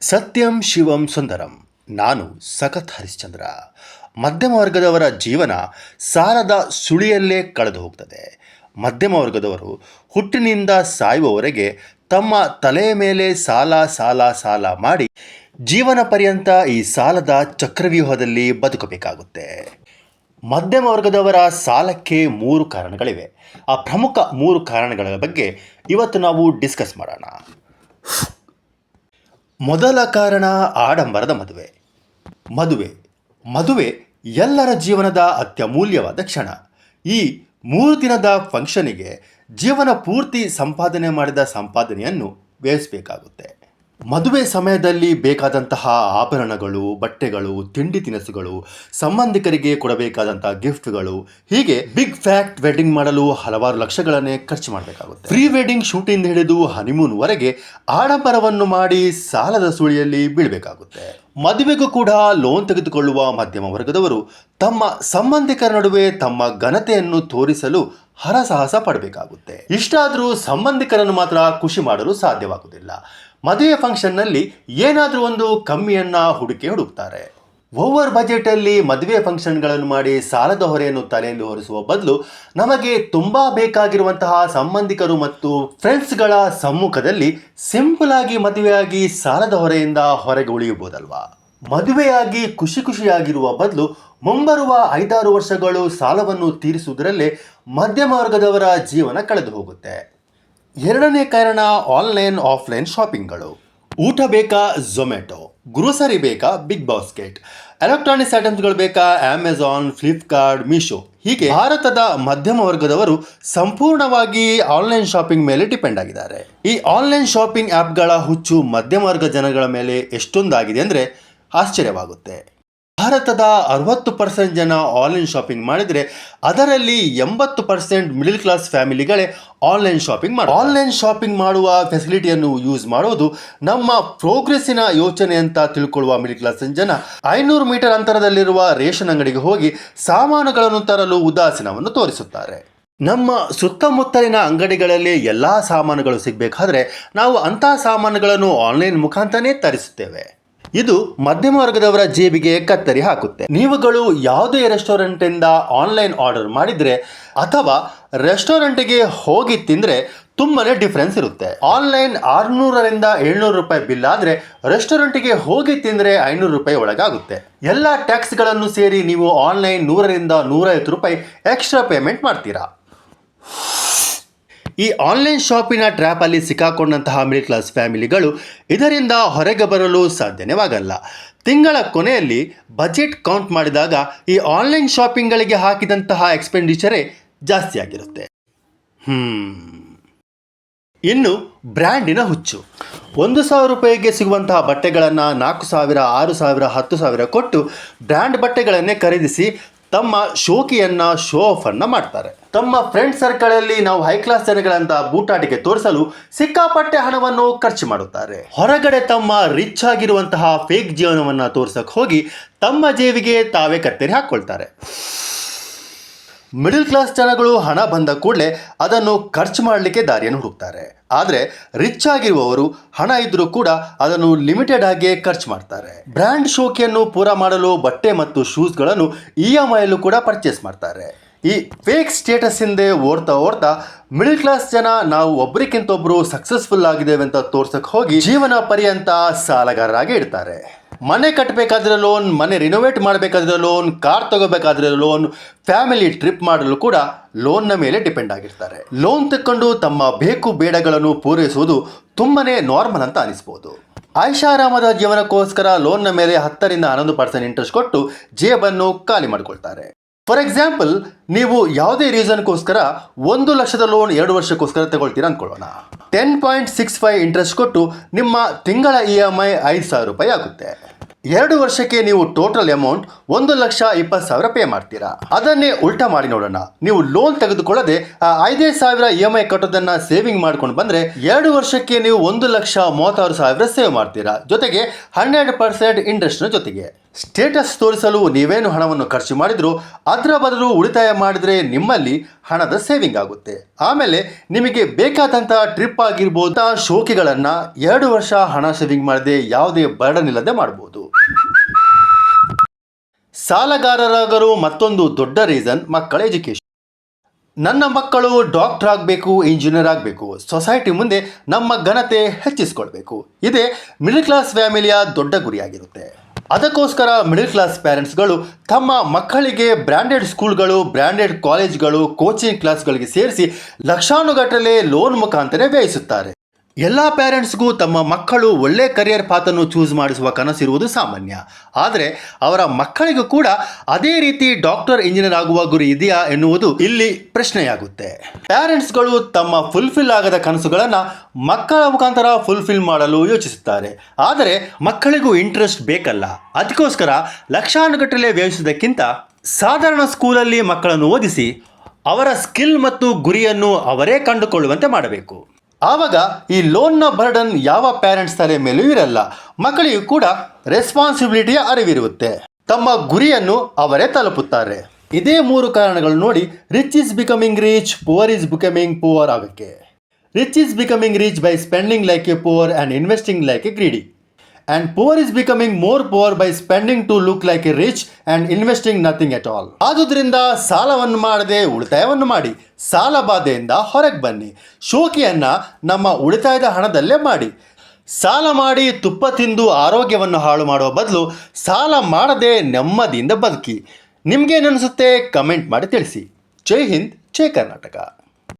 ಸತ್ಯಂ ಶಿವಂ ಸುಂದರಂ. ನಾನು ಸಖತ್ ಹರಿಶ್ಚಂದ್ರ. ಮಧ್ಯಮ ವರ್ಗದವರ ಜೀವನ ಸಾಲದ ಸುಳಿಯಲ್ಲೇ ಕಳೆದು ಹೋಗ್ತದೆ. ಮಧ್ಯಮ ವರ್ಗದವರು ಹುಟ್ಟಿನಿಂದ ಸಾಯುವವರೆಗೆ ತಮ್ಮ ತಲೆಯ ಮೇಲೆ ಸಾಲ ಸಾಲ ಸಾಲ ಮಾಡಿ ಜೀವನ ಪರ್ಯಂತ ಈ ಸಾಲದ ಚಕ್ರವ್ಯೂಹದಲ್ಲಿ ಬದುಕಬೇಕಾಗುತ್ತೆ. ಮಧ್ಯಮ ವರ್ಗದವರ ಸಾಲಕ್ಕೆ ಮೂರು ಕಾರಣಗಳಿವೆ. ಆ ಪ್ರಮುಖ ಮೂರು ಕಾರಣಗಳ ಬಗ್ಗೆ ಇವತ್ತು ನಾವು ಡಿಸ್ಕಸ್ ಮಾಡೋಣ. ಮೊದಲ ಕಾರಣ ಆಡಂಬರದ ಮದುವೆ. ಮದುವೆ. ಮದುವೆ ಎಲ್ಲರ ಜೀವನದ ಅತ್ಯಮೂಲ್ಯವಾದ ಕ್ಷಣ. ಈ ಮೂರು ದಿನದ ಫಂಕ್ಷನಿಗೆ ಜೀವನ ಪೂರ್ತಿ ಸಂಪಾದನೆ ಮಾಡಿದ ಸಂಪಾದನೆಯನ್ನು ವ್ಯಯಿಸಬೇಕಾಗುತ್ತೆ ಮದುವೆ ಸಮಯದಲ್ಲಿ ಬೇಕಾದಂತಹ ಆಭರಣಗಳು, ಬಟ್ಟೆಗಳು, ತಿಂಡಿ ತಿನಿಸುಗಳು, ಸಂಬಂಧಿಕರಿಗೆ ಕೊಡಬೇಕಾದಂತಹ ಗಿಫ್ಟ್ಗಳು, ಹೀಗೆ ಬಿಗ್ ಫ್ಯಾಕ್ಟ್ ವೆಡ್ಡಿಂಗ್ ಮಾಡಲು ಹಲವಾರು ಲಕ್ಷಗಳನ್ನೇ ಖರ್ಚು ಮಾಡಬೇಕಾಗುತ್ತೆ. ಪ್ರೀ ವೆಡ್ಡಿಂಗ್ ಶೂಟಿಂಗ್ ಹಿಡಿದು ಹನಿಮೂನ್ ವರೆಗೆ ಆಡಂಬರವನ್ನು ಮಾಡಿ ಸಾಲದ ಸುಳಿಯಲ್ಲಿ ಬೀಳಬೇಕಾಗುತ್ತೆ. ಮದುವೆಗೂ ಕೂಡ ಲೋನ್ ತೆಗೆದುಕೊಳ್ಳುವ ಮಧ್ಯಮ ವರ್ಗದವರು ತಮ್ಮ ಸಂಬಂಧಿಕರ ನಡುವೆ ತಮ್ಮ ಘನತೆಯನ್ನು ತೋರಿಸಲು ಹರಸಾಹಸ ಪಡಬೇಕಾಗುತ್ತೆ. ಇಷ್ಟಾದರೂ ಸಂಬಂಧಿಕರನ್ನು ಮಾತ್ರ ಖುಷಿ ಮಾಡಲು ಸಾಧ್ಯವಾಗುವುದಿಲ್ಲ. ಮದುವೆ ಫಂಕ್ಷನ್ನಲ್ಲಿ ಏನಾದರೂ ಒಂದು ಕಮ್ಮಿಯನ್ನು ಹುಡುಕಿ ಹುಡುಕ್ತಾರೆ. ಓವರ್ ಬಜೆಟಲ್ಲಿ ಮದುವೆ ಫಂಕ್ಷನ್ಗಳನ್ನು ಮಾಡಿ ಸಾಲದ ಹೊರೆಯನ್ನು ತಲೆಯಲ್ಲಿ ಹೊರಿಸುವ ಬದಲು ನಮಗೆ ತುಂಬ ಬೇಕಾಗಿರುವಂತಹ ಸಂಬಂಧಿಕರು ಮತ್ತು ಫ್ರೆಂಡ್ಸ್ಗಳ ಸಮ್ಮುಖದಲ್ಲಿ ಸಿಂಪಲ್ ಆಗಿ ಮದುವೆಯಾಗಿ ಸಾಲದ ಹೊರೆಯಿಂದ ಹೊರಗೆ ಉಳಿಯಬಹುದಲ್ವಾ? ಮದುವೆಯಾಗಿ ಖುಷಿ ಖುಷಿಯಾಗಿರುವ ಬದಲು ಮುಂಬರುವ ಐದಾರು ವರ್ಷಗಳು ಸಾಲವನ್ನು ತೀರಿಸುವುದರಲ್ಲೇ ಮಧ್ಯಮ ವರ್ಗದವರ ಜೀವನ ಕಳೆದು ಹೋಗುತ್ತೆ. ಎರಡನೇ ಕಾರಣ ಆನ್ಲೈನ್, ಆಫ್ಲೈನ್ ಶಾಪಿಂಗ್ಗಳು. ಊಟ ಬೇಕಾ? ಝೊಮ್ಯಾಟೊ ಗ್ರೋಸರಿ ಬೇಕಾ? ಬಿಗ್ ಬಾಸ್ಕೆಟ್ ಎಲೆಕ್ಟ್ರಾನಿಕ್ಸ್ ಐಟಮ್ಸ್ಗಳು ಬೇಕಾ? ಅಮೆಝಾನ್ ಫ್ಲಿಪ್ಕಾರ್ಟ್ ಮೀಶೋ ಹೀಗೆ ಭಾರತದ ಮಧ್ಯಮ ವರ್ಗದವರು ಸಂಪೂರ್ಣವಾಗಿ ಆನ್ಲೈನ್ ಶಾಪಿಂಗ್ ಮೇಲೆ ಡಿಪೆಂಡ್ ಆಗಿದ್ದಾರೆ. ಈ ಆನ್ಲೈನ್ ಶಾಪಿಂಗ್ ಆ್ಯಪ್ಗಳ ಹುಚ್ಚು ಮಧ್ಯಮ ವರ್ಗ ಜನಗಳ ಮೇಲೆ ಎಷ್ಟೊಂದಾಗಿದೆ ಅಂದರೆ ಆಶ್ಚರ್ಯವಾಗುತ್ತೆ. ಭಾರತದ ಅರವತ್ತು ಪರ್ಸೆಂಟ್ ಜನ ಆನ್ಲೈನ್ ಶಾಪಿಂಗ್ ಮಾಡಿದರೆ ಅದರಲ್ಲಿ ಎಂಬತ್ತು ಪರ್ಸೆಂಟ್ ಮಿಡಿಲ್ ಕ್ಲಾಸ್ ಫ್ಯಾಮಿಲಿಗಳೇ ಆನ್ಲೈನ್ ಶಾಪಿಂಗ್ ಮಾಡಿ ಆನ್ಲೈನ್ ಶಾಪಿಂಗ್ ಮಾಡುವ ಫೆಸಿಲಿಟಿಯನ್ನು ಯೂಸ್ ಮಾಡುವುದು ನಮ್ಮ ಪ್ರೋಗ್ರೆಸ್ಸಿನ ಯೋಚನೆ ಅಂತ ತಿಳ್ಕೊಳ್ಳುವ ಮಿಡಿಲ್ ಕ್ಲಾಸ್ ಜನ. ಐನೂರು ಮೀಟರ್ ಅಂತರದಲ್ಲಿರುವ ರೇಷನ್ ಅಂಗಡಿಗೆ ಹೋಗಿ ಸಾಮಾನುಗಳನ್ನು ತರಲು ಉದಾಸೀನವನ್ನು ತೋರಿಸುತ್ತಾರೆ. ನಮ್ಮ ಸುತ್ತಮುತ್ತಲಿನ ಅಂಗಡಿಗಳಲ್ಲಿ ಎಲ್ಲ ಸಾಮಾನುಗಳು ಸಿಗಬೇಕಾದ್ರೆ ನಾವು ಅಂಥ ಸಾಮಾನುಗಳನ್ನು ಆನ್ಲೈನ್ ಮುಖಾಂತರನೇ ತರಿಸುತ್ತೇವೆ. ಇದು ಮಧ್ಯಮ ವರ್ಗದವರ ಜೇಬಿಗೆ ಕತ್ತರಿ ಹಾಕುತ್ತೆ. ನೀವುಗಳು ಯಾವುದೇ ರೆಸ್ಟೋರೆಂಟಿಂದ ಆನ್ಲೈನ್ ಆರ್ಡರ್ ಮಾಡಿದರೆ ಅಥವಾ ರೆಸ್ಟೋರೆಂಟಿಗೆ ಹೋಗಿ ತಿಂದರೆ ತುಂಬಾನೇ ಡಿಫ್ರೆನ್ಸ್ ಇರುತ್ತೆ. ಆನ್ಲೈನ್ ಆರುನೂರರಿಂದ ಏಳ್ನೂರು ರೂಪಾಯಿ ಬಿಲ್ ಆದರೆ ರೆಸ್ಟೋರೆಂಟಿಗೆ ಹೋಗಿ ತಿಂದರೆ ಐನೂರು ರೂಪಾಯಿ ಒಳಗಾಗುತ್ತೆ. ಎಲ್ಲ ಟ್ಯಾಕ್ಸ್ಗಳನ್ನು ಸೇರಿ ನೀವು ಆನ್ಲೈನ್ ನೂರರಿಂದ ನೂರೈವತ್ತು ರೂಪಾಯಿ ಎಕ್ಸ್ಟ್ರಾ ಪೇಮೆಂಟ್ ಮಾಡ್ತೀರಾ. ಈ ಆನ್ಲೈನ್ ಶಾಪಿನ ಟ್ರ್ಯಾಪಲ್ಲಿ ಸಿಕ್ಕಾಕೊಂಡಂತಹ ಮಿಡಿಲ್ ಕ್ಲಾಸ್ ಫ್ಯಾಮಿಲಿಗಳು ಇದರಿಂದ ಹೊರಗೆ ಬರಲು ಸಾಧ್ಯವಾಗಲ್ಲ. ತಿಂಗಳ ಕೊನೆಯಲ್ಲಿ ಬಜೆಟ್ ಕೌಂಟ್ ಮಾಡಿದಾಗ ಈ ಆನ್ಲೈನ್ ಶಾಪಿಂಗ್ಗಳಿಗೆ ಹಾಕಿದಂತಹ ಎಕ್ಸ್ಪೆಂಡಿಚರೇ ಜಾಸ್ತಿ ಆಗಿರುತ್ತೆ. ಇನ್ನು ಬ್ರ್ಯಾಂಡಿನ ಹುಚ್ಚು. ಒಂದು ಸಾವಿರ ರೂಪಾಯಿಗೆ ಸಿಗುವಂತಹ ಬಟ್ಟೆಗಳನ್ನು ನಾಲ್ಕು ಸಾವಿರ, ಆರು ಸಾವಿರ, ಹತ್ತು ಸಾವಿರ ಕೊಟ್ಟು ಬ್ರ್ಯಾಂಡ್ ಬಟ್ಟೆಗಳನ್ನೇ ಖರೀದಿಸಿ ತಮ್ಮ ಶೋಕಿಯನ್ನ ಶೋ ಆಫ್ ಅನ್ನ ಮಾಡ್ತಾರೆ. ತಮ್ಮ ಫ್ರೆಂಡ್ ಸರ್ಕಲಲ್ಲಿ ನಾವು ಹೈ ಕ್ಲಾಸ್ ಜನಗಳಂತ ಬೂಟಾಟಿಕೆ ತೋರಿಸಲು ಸಿಕ್ಕಾಪಟ್ಟೆ ಹಣವನ್ನು ಖರ್ಚು ಮಾಡುತ್ತಾರೆ. ಹೊರಗಡೆ ತಮ್ಮ ರಿಚ್ ಆಗಿರುವಂತಹ ಫೇಕ್ ಜೀವನವನ್ನ ತೋರ್ಸಕ್ ಹೋಗಿ ತಮ್ಮ ಜೇವಿಗೆ ತಾವೇ ಕತ್ತರಿ ಹಾಕೊಳ್ತಾರೆ. ಮಿಡಿಲ್ ಕ್ಲಾಸ್ ಜನಗಳು ಹಣ ಬಂದ ಕೂಡಲೇ ಅದನ್ನು ಖರ್ಚು ಮಾಡಲಿಕ್ಕೆ ದಾರಿಯನ್ನು ಹುಡುಕ್ತಾರೆ. ಆದರೆ ರಿಚ್ ಆಗಿರುವವರು ಹಣ ಇದ್ದರೂ ಕೂಡ ಅದನ್ನು ಲಿಮಿಟೆಡ್ ಆಗಿಯೇ ಖರ್ಚು ಮಾಡ್ತಾರೆ. ಬ್ರ್ಯಾಂಡ್ ಶೋಕಿಯನ್ನು ಪೂರ ಮಾಡಲು ಬಟ್ಟೆ ಮತ್ತು ಶೂಸ್ಗಳನ್ನು ಇ ಎಂ ಐಯಲ್ಲೂ ಕೂಡ ಪರ್ಚೇಸ್ ಮಾಡ್ತಾರೆ. ಈ ಫೇಕ್ ಸ್ಟೇಟಸ್ ಹಿಂದೆ ಓಡ್ತಾ ಓಡ್ತಾ ಮಿಡಲ್ ಕ್ಲಾಸ್ ಜನ ನಾವು ಒಬ್ಬರಿಗಿಂತ ಒಬ್ಬರು ಸಕ್ಸಸ್ಫುಲ್ ಆಗಿದ್ದೇವೆ ಅಂತ ತೋರ್ಸಕ್ಕೆ ಹೋಗಿ ಜೀವನ ಪರ್ಯಂತ ಸಾಲಗಾರರಾಗಿ ಇಡ್ತಾರೆ ಮನೆ ಕಟ್ಟಬೇಕಾದ್ರೆ ಲೋನ್, ಮನೆ ರಿನೋವೇಟ್ ಮಾಡಬೇಕಾದ್ರೆ ಲೋನ್, ಕಾರ್ ತಗೋಬೇಕಾದ್ರೆ ಲೋನ್ ಫ್ಯಾಮಿಲಿ ಟ್ರಿಪ್ ಮಾಡಲು ಕೂಡ ಲೋನ್ನ ಮೇಲೆ ಡಿಪೆಂಡ್ ಆಗಿರ್ತಾರೆ. ಲೋನ್ ತಕ್ಕೊಂಡು ತಮ್ಮ ಬೇಕು ಬೇಡಗಳನ್ನು ಪೂರೈಸುವುದು ತುಂಬನೇ ನಾರ್ಮಲ್ ಅಂತ ಅನಿಸ್ಬೋದು. ಐಷಾರಾಮದ ಜೀವನಕ್ಕೋಸ್ಕರ ಲೋನ್ನ ಮೇಲೆ ಹತ್ತರಿಂದ ಹನ್ನೊಂದು ಪರ್ಸೆಂಟ್ ಇಂಟ್ರೆಸ್ಟ್ ಕೊಟ್ಟು ಜೇಬನ್ನು ಖಾಲಿ ಮಾಡಿಕೊಳ್ತಾರೆ. ಫಾರ್ ಎಕ್ಸಾಂಪಲ್ ನೀವು ಯಾವುದೇ ರೀಸನ್ಗೋಸ್ಕರ ಒಂದು ಲಕ್ಷದ ಲೋನ್ ಎರಡು ವರ್ಷಕ್ಕೋಸ್ಕರ ತಗೊಳ್ತೀರಾ ಅಂದ್ಕೊಳ್ಳೋಣ ten point six five interest ಕೊಟ್ಟು ನಿಮ್ಮ ತಿಂಗಳ ಇ ಎಂ ಐ ಐದು ಸಾವಿರ ರೂಪಾಯಿ ಆಗುತ್ತೆ. ಎರಡು ವರ್ಷಕ್ಕೆ ನೀವು ಟೋಟಲ್ ಅಮೌಂಟ್ ಒಂದು ಲಕ್ಷ ಇಪ್ಪತ್ತು ಸಾವಿರ ಪೇ ಮಾಡ್ತೀರಾ. ಅದನ್ನೇ ಉಲ್ಟಾ ಮಾಡಿ ನೋಡೋಣ. ನೀವು ಲೋನ್ ತೆಗೆದುಕೊಳ್ಳದೆ, ಆ ಐದೇ ಸಾವಿರ ಇ ಎಂ ಐ ಕಟ್ಟೋದನ್ನ ಸೇವಿಂಗ್ ಮಾಡ್ಕೊಂಡು ಬಂದ್ರೆ ಎರಡು ವರ್ಷಕ್ಕೆ ನೀವು ಒಂದು ಲಕ್ಷ ಮೂವತ್ತಾರು ಸಾವಿರ ಸೇವ್ ಮಾಡ್ತೀರಾ. ಜೊತೆಗೆ ಹನ್ನೆರಡು ಪರ್ಸೆಂಟ್ ಇಂಟ್ರೆಸ್ಟ್ನ ಜೊತೆಗೆ. ಸ್ಟೇಟಸ್ ತೋರಿಸಲು ನೀವೇನು ಹಣವನ್ನು ಖರ್ಚು ಮಾಡಿದ್ರು, ಅದರ ಬದಲು ಉಳಿತಾಯ ಮಾಡಿದರೆ ನಿಮ್ಮಲ್ಲಿ ಹಣದ ಸೇವಿಂಗ್ ಆಗುತ್ತೆ. ಆಮೇಲೆ ನಿಮಗೆ ಬೇಕಾದಂಥ ಟ್ರಿಪ್ ಆಗಿರ್ಬೋದು, ಶೋಕಿಗಳನ್ನು ಎರಡು ವರ್ಷ ಹಣ ಸೇವಿಂಗ್ ಮಾಡದೆ ಯಾವುದೇ ಬರ್ಡನ್ ಇಲ್ಲದೆ ಮಾಡ್ಬೋದು. ಸಾಲಗಾರರಾಗಲು ಮತ್ತೊಂದು ದೊಡ್ಡ ರೀಸನ್ ಮಕ್ಕಳ ಎಜುಕೇಶನ್ ನನ್ನ ಮಕ್ಕಳು ಡಾಕ್ಟರ್ ಆಗಬೇಕು ಇಂಜಿನಿಯರ್ ಆಗಬೇಕು. ಸೊಸೈಟಿ ಮುಂದೆ ನಮ್ಮ ಘನತೆ ಹೆಚ್ಚಿಸ್ಕೊಳ್ಬೇಕು. ಇದೇ ಮಿಡಲ್ ಕ್ಲಾಸ್ ಫ್ಯಾಮಿಲಿಯ ದೊಡ್ಡ ಗುರಿಯಾಗಿರುತ್ತೆ. ಅದಕ್ಕೋಸ್ಕರ ಮಿಡಲ್ ಕ್ಲಾಸ್ ಪೇರೆಂಟ್ಸ್ಗಳು ತಮ್ಮ ಮಕ್ಕಳಿಗೆ ಬ್ರ್ಯಾಂಡೆಡ್ ಸ್ಕೂಲ್ಗಳು ಬ್ರ್ಯಾಂಡೆಡ್ ಕಾಲೇಜ್ಗಳು ಕೋಚಿಂಗ್ ಕ್ಲಾಸ್ಗಳಿಗೆ ಸೇರಿಸಿ ಲಕ್ಷಾನುಗಟ್ಟಲೆ ಲೋನ್ ಮುಖಾಂತರ ವ್ಯಯಿಸುತ್ತಾರೆ. ಎಲ್ಲ ಪ್ಯಾರೆಂಟ್ಸ್ಗೂ ತಮ್ಮ ಮಕ್ಕಳು ಒಳ್ಳೆ ಕರಿಯರ್ ಪಾತನ್ನು ಚೂಸ್ ಮಾಡಿಸುವ ಕನಸಿರುವುದು ಸಾಮಾನ್ಯ. ಆದರೆ ಅವರ ಮಕ್ಕಳಿಗೂ ಕೂಡ ಅದೇ ರೀತಿ ಡಾಕ್ಟರ್ ಇಂಜಿನಿಯರ್ ಆಗುವ ಗುರಿ ಇದೆಯಾ ಎನ್ನುವುದು ಇಲ್ಲಿ ಪ್ರಶ್ನೆಯಾಗುತ್ತೆ. ಪೇರೆಂಟ್ಸ್ಗಳು ತಮ್ಮ ಫುಲ್ಫಿಲ್ ಆಗದ ಕನಸುಗಳನ್ನು ಮಕ್ಕಳ ಮುಖಾಂತರ ಫುಲ್ಫಿಲ್ ಮಾಡಲು ಯೋಚಿಸುತ್ತಾರೆ. ಆದರೆ ಮಕ್ಕಳಿಗೂ ಇಂಟ್ರೆಸ್ಟ್ ಬೇಕಲ್ಲ. ಅದಕ್ಕೋಸ್ಕರ ಲಕ್ಷಾನುಗಟ್ಟಲೆ ವ್ಯಯಿಸುವುದಕ್ಕಿಂತ ಸಾಧಾರಣ ಸ್ಕೂಲಲ್ಲಿ ಮಕ್ಕಳನ್ನು ಓದಿಸಿ ಅವರ ಸ್ಕಿಲ್ ಮತ್ತು ಗುರಿಯನ್ನು ಅವರೇ ಕಂಡುಕೊಳ್ಳುವಂತೆ ಮಾಡಬೇಕು. ಆವಾಗ ಈ ಲೋನ್ನ ಬರ್ಡನ್ ಯಾವ ಪ್ಯಾರೆಂಟ್ಸ್ ತಲೆ ಮೇಲೂ ಇರಲ್ಲ. ಮಕ್ಕಳಿಗೂ ಕೂಡ ರೆಸ್ಪಾನ್ಸಿಬಿಲಿಟಿಯ ಅರಿವಿರುತ್ತೆ. ತಮ್ಮ ಗುರಿಯನ್ನು ಅವರೇ ತಲುಪುತ್ತಾರೆ. ಇದೇ ಮೂರು ಕಾರಣಗಳು ನೋಡಿ rich is becoming rich poor is becoming poor ಆಗಕ್ಕೆ. Rich is becoming rich by spending like a poor and investing like a greedy and poor is becoming more poor by spending to look like a rich and investing nothing at all ಆದುದರಿಂದ ಸಾಲವನ್ನು ಮಾಡದೆ ಉಳಿತಾಯವನ್ನು ಮಾಡಿ, ಸಾಲ ಬಾಧೆಯಿಂದ ಹೊರಗೆ ಬನ್ನಿ. ಶೋಕಿಯನ್ನು ನಮ್ಮ ಉಳಿತಾಯದ ಹಣದಲ್ಲೇ ಮಾಡಿ. ಸಾಲ ಮಾಡಿ ತುಪ್ಪ ತಿಂದು ಆರೋಗ್ಯವನ್ನು ಹಾಳು ಮಾಡುವ ಬದಲು ಸಾಲ ಮಾಡದೆ ನೆಮ್ಮದಿಯಿಂದ ಬದುಕಿ. ನಿಮಗೇನನ್ನಿಸುತ್ತೆ ಕಮೆಂಟ್ ಮಾಡಿ ತಿಳಿಸಿ. ಜೈ ಹಿಂದ್, ಜೈ ಕರ್ನಾಟಕ.